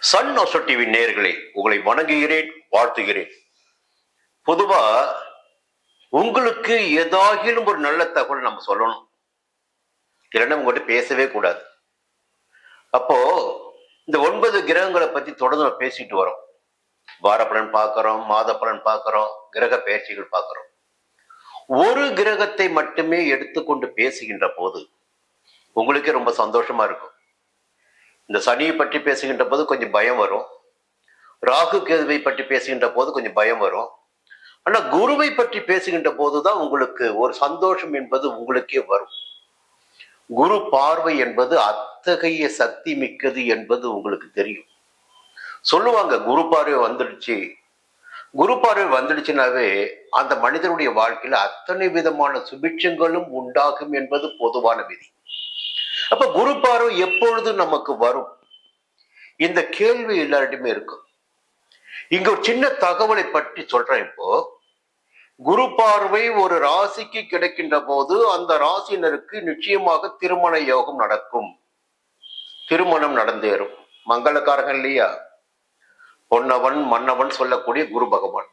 Sun அசோ TV உங்களை வணங்குகிறேன் வாழ்த்துகிறேன். பொதுவா உங்களுக்கு ஏதாகிலும் ஒரு நல்ல தகவல் நம்ம சொல்லணும். இல்லைன்னா உங்கள்கிட்ட பேசவே கூடாது. அப்போ இந்த ஒன்பது கிரகங்களை பத்தி தொடர்ந்து நம்ம பேசிட்டு வரோம். வாரப்பலன் பார்க்கிறோம் மாத பலன் பார்க்கிறோம் கிரக பயிற்சிகள் பார்க்கிறோம். ஒரு கிரகத்தை மட்டுமே எடுத்துக்கொண்டு பேசுகின்ற போது உங்களுக்கே ரொம்ப சந்தோஷமா இருக்கும். இந்த சனியை பற்றி பேசுகின்ற போது கொஞ்சம் பயம் வரும். ராகு கேதுவை பற்றி பேசுகின்ற போது கொஞ்சம் பயம் வரும். ஆனால் குருவை பற்றி பேசுகின்ற போது தான் உங்களுக்கு ஒரு சந்தோஷம் என்பது உங்களுக்கே வரும். குரு பார்வை என்பது அத்தகைய சக்தி மிக்கது என்பது உங்களுக்கு தெரியும். சொல்லுவாங்க குரு பார்வை வந்துடுச்சு. குரு பார்வை வந்துடுச்சுனாவே அந்த மனிதனுடைய வாழ்க்கையில் அத்தனை விதமான சுபிட்சங்களும் உண்டாகும் என்பது பொதுவான விதி. அப்ப குரு பார்வை எப்பொழுது நமக்கு வரும்? இந்த கேள்வி எல்லார்ட்டுமே இருக்கும் இங்க ஒரு சின்ன தகவலை பற்றி சொல்றேன் இப்போ. குரு பார்வை ஒரு ராசிக்கு கிடைக்கின்ற போது அந்த ராசியினருக்கு நிச்சயமாக திருமண யோகம் நடக்கும். திருமணம் நடந்தேறும். மங்களக்காரகம் இல்லையா? பொன்னவன் மன்னவன் சொல்லக்கூடிய குரு பகவான்.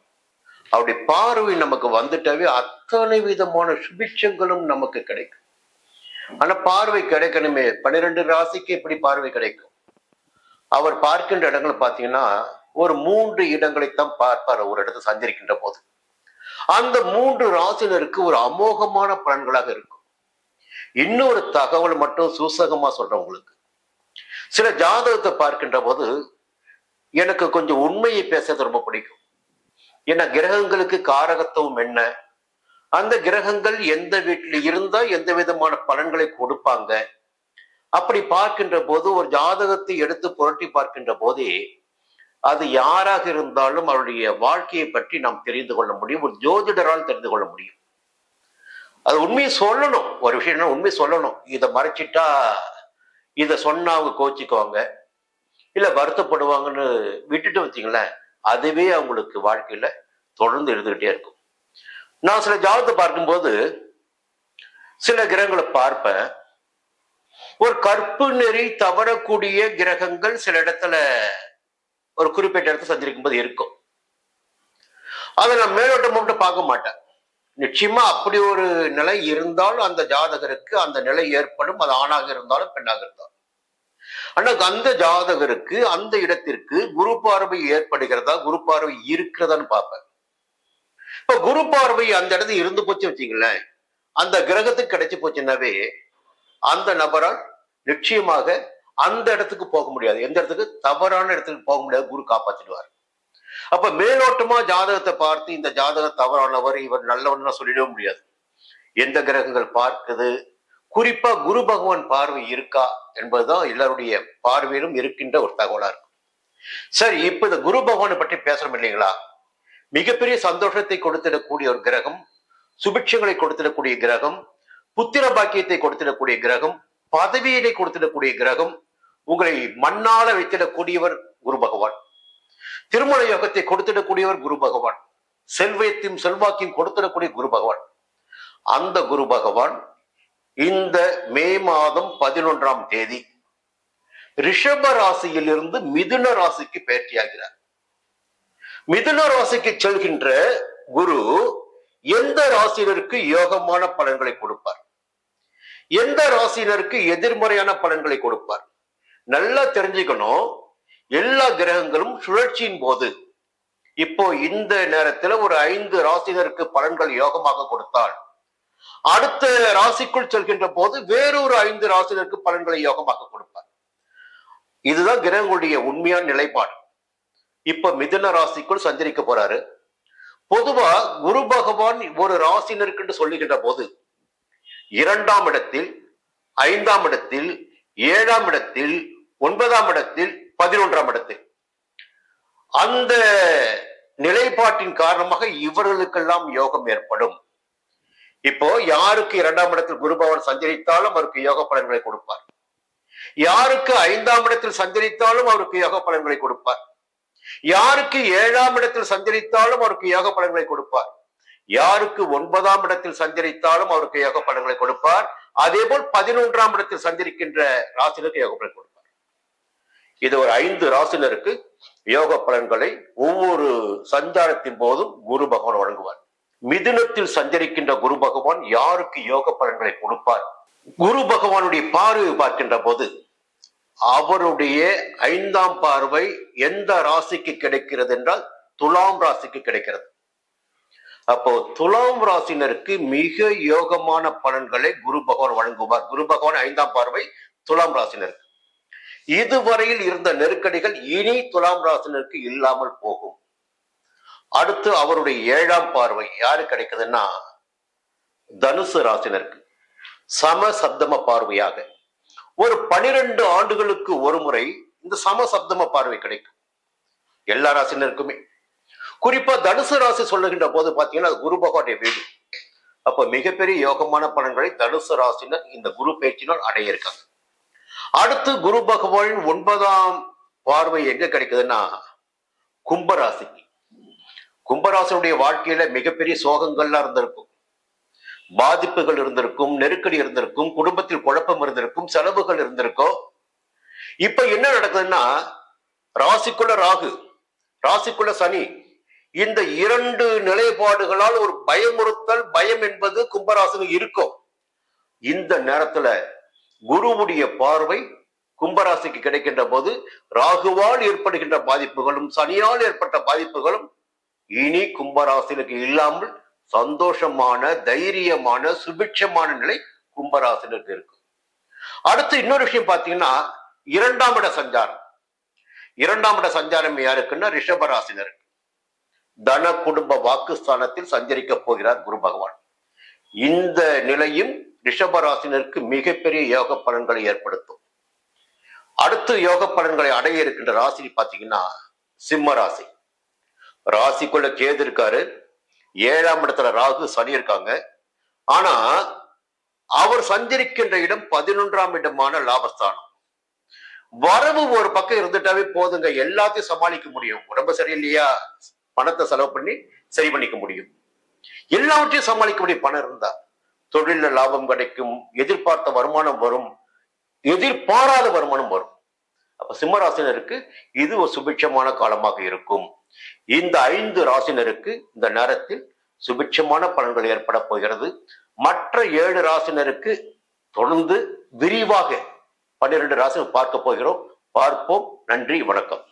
அவருடைய பார்வை நமக்கு வந்துட்டாவே அத்தனை விதமான சுபிட்சங்களும் நமக்கு கிடைக்கும். ஆனா பார்வை கிடைக்கணுமே. பன்னிரெண்டு ராசிக்கு எப்படி பார்வை கிடைக்கும்? அவர் பார்க்கின்ற இடங்கள் பார்த்தீங்கன்னா ஒரு மூன்று இடங்களைத்தான் பார்ப்பார். ஒரு இடத்தை சஞ்சரிக்கின்ற போது. அந்த மூன்று ராசினருக்கு ஒரு அமோகமான பலன்களாக இருக்கும். இன்னொரு தகவல் மட்டும் சூசகமா சொல்றேன் உங்களுக்கு. சில ஜாதகத்தை பார்க்கின்ற போது எனக்கு கொஞ்சம் உண்மையை பேசுறது ரொம்ப பிடிக்கும். ஏன்னா கிரகங்களுக்கு காரகத்துவம் என்ன? அந்த கிரகங்கள் எந்த வீட்டில் இருந்தா எந்த விதமான பலன்களை கொடுப்பாங்க? அப்படி பார்க்கின்ற போது ஒரு ஜாதகத்தை எடுத்து புரட்டி பார்க்கின்ற போதே அது யாராக இருந்தாலும் அவருடைய வாழ்க்கையை பற்றி நாம் தெரிந்து கொள்ள முடியும். ஒரு ஜோதிடரால் தெரிந்து கொள்ள முடியும். அது உண்மையை சொல்லணும். ஒரு விஷயம் உண்மை சொல்லணும். இதை மறைச்சிட்டா இதை சொன்னா அவங்க கோச்சிக்குவாங்க. இல்ல வருத்தப்படுவாங்கன்னு விட்டுட்டு வச்சிங்களேன் அதுவே அவங்களுக்கு வாழ்க்கையில தொடர்ந்து இருந்துகிட்டே இருக்கும். நான் சில ஜாதத்தை பார்க்கும்போது சில கிரகங்களை பார்ப்பேன். ஒரு கற்பு நெறி தவறக்கூடிய கிரகங்கள் சில இடத்துல ஒரு குறிப்பிட்ட இடத்துல சஞ்சரிக்கும் போது இருக்கும். அதை நான் மேலோட்டம் மட்டும் பார்க்க மாட்டேன். நிச்சயமா அப்படி ஒரு நிலை இருந்தால் அந்த ஜாதகருக்கு அந்த நிலை ஏற்படும். அது ஆணாக இருந்தாலும் பெண்ணாக இருந்தாலும். ஆனா அந்த ஜாதகருக்கு அந்த இடத்திற்கு குரு பார்வை ஏற்படுகிறதா குரு பார்வை இருக்கிறதான்னு பார்ப்பேன். இப்ப குரு பார்வை அந்த இடத்துல இருந்து போச்சு வச்சுங்களேன் அந்த கிரகத்துக்கு கிடைச்சு போச்சுன்னாவே அந்த நபரால் நிச்சயமாக அந்த இடத்துக்கு போக முடியாது. எந்த இடத்துக்கு? தவறான இடத்துக்கு போக முடியாது. குரு காப்பாத்திடுவார். அப்ப மேலோட்டமா ஜாதகத்தை பார்த்து இந்த ஜாதகம் தவறானவர் இவர் நல்லவன் சொல்லிடவே முடியாது. எந்த கிரகங்கள் பார்க்குது? குறிப்பா குரு பகவான் பார்வை இருக்கா என்பதுதான் எல்லாருடைய பார்வையிலும் இருக்கின்ற ஒரு தகவலா இருக்கும். சரி இப்ப இந்த குரு பகவானை பற்றி பேசுறோம் இல்லைங்களா? மிகப்பெரிய சந்தோஷத்தை கொடுத்திடக்கூடிய ஒரு கிரகம் சுபிட்சங்களை கொடுத்திடக்கூடிய கிரகம் புத்திர பாக்கியத்தை கொடுத்திடக்கூடிய கிரகம் பதவியினை கொடுத்திடக்கூடிய கிரகம் உங்களை மண்ணால வைத்திடக்கூடியவர் குரு பகவான். திருமண யோகத்தை கொடுத்திடக்கூடியவர் குரு பகவான். செல்வத்தையும் செல்வாக்கையும் கொடுத்திடக்கூடிய குரு பகவான். அந்த குரு பகவான் இந்த மே மாதம் பதினொன்றாம் தேதி ரிஷப ராசியிலிருந்து மிதுன ராசிக்கு பயிற்சியாகிறார் மிதுன ராசிக்கு செல்கின்ற குரு எந்த ராசினருக்கு யோகமான பலன்களை கொடுப்பார்? எந்த ராசினருக்கு எதிர்மறையான பலன்களை கொடுப்பார்? நல்லா தெரிஞ்சுக்கணும். எல்லா கிரகங்களும் சுழற்சியின் போது இப்போ இந்த நேரத்துல ஒரு ஐந்து ராசினருக்கு பலன்கள் யோகமாக கொடுத்தால் அடுத்த ராசிக்குள் செல்கின்ற போது வேறொரு ஐந்து ராசினருக்கு பலன்களை யோகமாக கொடுப்பார். இதுதான் கிரகங்களுடைய உண்மையான நிலைப்பாடு. இப்ப மிதுன ராசிக்குள் சஞ்சரிக்க போறாரு. பொதுவா குரு பகவான் ஒரு ராசினருக்கு சொல்லுகின்ற போது இரண்டாம் இடத்தில் ஐந்தாம் இடத்தில் ஏழாம் இடத்தில் ஒன்பதாம் இடத்தில் பதினொன்றாம் இடத்தில். அந்த நிலைப்பாட்டின் காரணமாக இவர்களுக்கெல்லாம் யோகம் ஏற்படும். இப்போ யாருக்கு இரண்டாம் இடத்தில் குரு பகவான் சஞ்சரித்தாலும் அவருக்கு யோக பலன்களை கொடுப்பார். யாருக்கு ஐந்தாம் இடத்தில் சஞ்சரித்தாலும் அவருக்கு யோக பலன்களை கொடுப்பார். யாருக்கு ஏழாம் இடத்தில் சஞ்சரித்தாலும் அவருக்கு யோக பலன்களை கொடுப்பார். யாருக்கு ஒன்பதாம் இடத்தில் சஞ்சரித்தாலும் அவருக்கு யோக பலன்களை கொடுப்பார். அதே போல் பதினொன்றாம் இடத்தில் சஞ்சரிக்கின்ற ராசினருக்கு யோக பலன் கொடுப்பார். இது ஒரு ஐந்து ராசினருக்கு யோக பலன்களை ஒவ்வொரு சஞ்சாரத்தின் போதும் குரு பகவான் வழங்குவார். மிதுனத்தில் சஞ்சரிக்கின்ற குரு பகவான் யாருக்கு யோக பலன்களை கொடுப்பார்? குரு பகவானுடைய பார்வை பார்க்கின்ற போது அவருடைய ஐந்தாம் பார்வை எந்த ராசிக்கு கிடைக்கிறது என்றால் துலாம் ராசிக்கு கிடைக்கிறது. அப்போ துலாம் ராசினருக்கு மிக யோகமான பலன்களை குரு பகவான் வழங்குவார். குரு பகவான் ஐந்தாம் பார்வை துலாம் ராசினருக்கு. இதுவரையில் இருந்த நெருக்கடிகள் இனி துலாம் ராசினருக்கு இல்லாமல் போகும். அடுத்து அவருடைய ஏழாம் பார்வை யாரு கிடைக்குதுன்னா தனுசு ராசினருக்கு. சம சப்தம பார்வையாக. ஒரு பனிரெண்டு ஆண்டுகளுக்கு ஒரு முறை இந்த சம சப்தம பார்வை கிடைக்கும். எல்லா ராசினருக்குமே குறிப்பா தனுசு ராசி சொல்லுகின்ற போது பாத்தீங்கன்னா அது குரு பகவானுடைய வீடு. அப்ப மிகப்பெரிய யோகமான பலன்களை தனுசு ராசினர் இந்த குரு பேச்சினால் அடைய இருக்காங்க அடுத்து குரு பகவான் ஒன்பதாம் பார்வை எங்க கிடைக்குதுன்னா கும்பராசிக்கு. கும்பராசனுடைய வாழ்க்கையில மிகப்பெரிய சோகங்கள்லாம் இருந்திருக்கும். பாதிப்புகள் இருந்திருக்கும் நெருக்கடி இருந்திருக்கும் குடும்பத்தில் குழப்பம் இருந்திருக்கும் செலவுகள் இருந்திருக்கும். இப்ப என்ன நடக்குதுன்னா ராசிக்குள்ள ராகு ராசிக்குள்ள சனி இந்த இரண்டு நிலைப்பாடுகளால் ஒரு பயமுறுத்தல் பயம் என்பது கும்பராசனுக்கு இருக்கும். இந்த நேரத்துல குருவுடைய பார்வை கும்பராசிக்கு கிடைக்கின்ற போது ராகுவால் ஏற்படுகின்ற பாதிப்புகளும் சனியால் ஏற்பட்ட பாதிப்புகளும் இனி கும்பராசினுக்கு இல்லாமல் சந்தோஷமான தைரியமான சுபிட்சமான நிலை கும்பராசினருக்கு இருக்கும் அடுத்து இன்னொரு விஷயம் பார்த்தீங்கன்னா இரண்டாம் இட சஞ்சாரம். இரண்டாம் இட சஞ்சாரம் யாருக்குன்னா ரிஷபராசினருக்கு தன குடும்ப வாக்குஸ்தானத்தில் சஞ்சரிக்க போகிறார் குரு பகவான். இந்த நிலையும் ரிஷபராசினருக்கு மிகப்பெரிய யோக பலன்களை ஏற்படுத்தும். அடுத்து யோக பலன்களை அடைய இருக்கின்ற ராசி பார்த்தீங்கன்னா சிம்ம ராசி. ராசிக்குள்ள கேது இருக்காரு. ஏழாம் இடத்துல ராகு சனி இருக்காங்க. ஆனா அவர் சஞ்சரிக்கின்ற இடம் பதினொன்றாம் இடமான லாபஸ்தானம். வரவு ஒரு பக்கம் இருந்துட்டாவே போதுங்க. எல்லாத்தையும் சமாளிக்க முடியும். உடம்பு சரியில்லையா? பணத்தை செலவு பண்ணி சரி பண்ணிக்க முடியும். எல்லாவற்றையும் சமாளிக்க முடியும். பணம் இருந்தா தொழில லாபம் கிடைக்கும். எதிர்பார்த்த வருமானம் வரும். எதிர்பாராத வருமானம் வரும். அப்ப சிம்மராசினருக்கு இது ஒரு சுபிட்சமான காலமாக இருக்கும். இந்த ஐந்து ராசினருக்கு இந்த நேரத்தில் சுபிட்சமான பலன்கள் ஏற்பட போகிறது. மற்ற ஏழு ராசினருக்கு தொடர்ந்து விரிவாக பன்னிரண்டு ராசினர் பார்க்க போகிறோம். பார்ப்போம். நன்றி. வணக்கம்.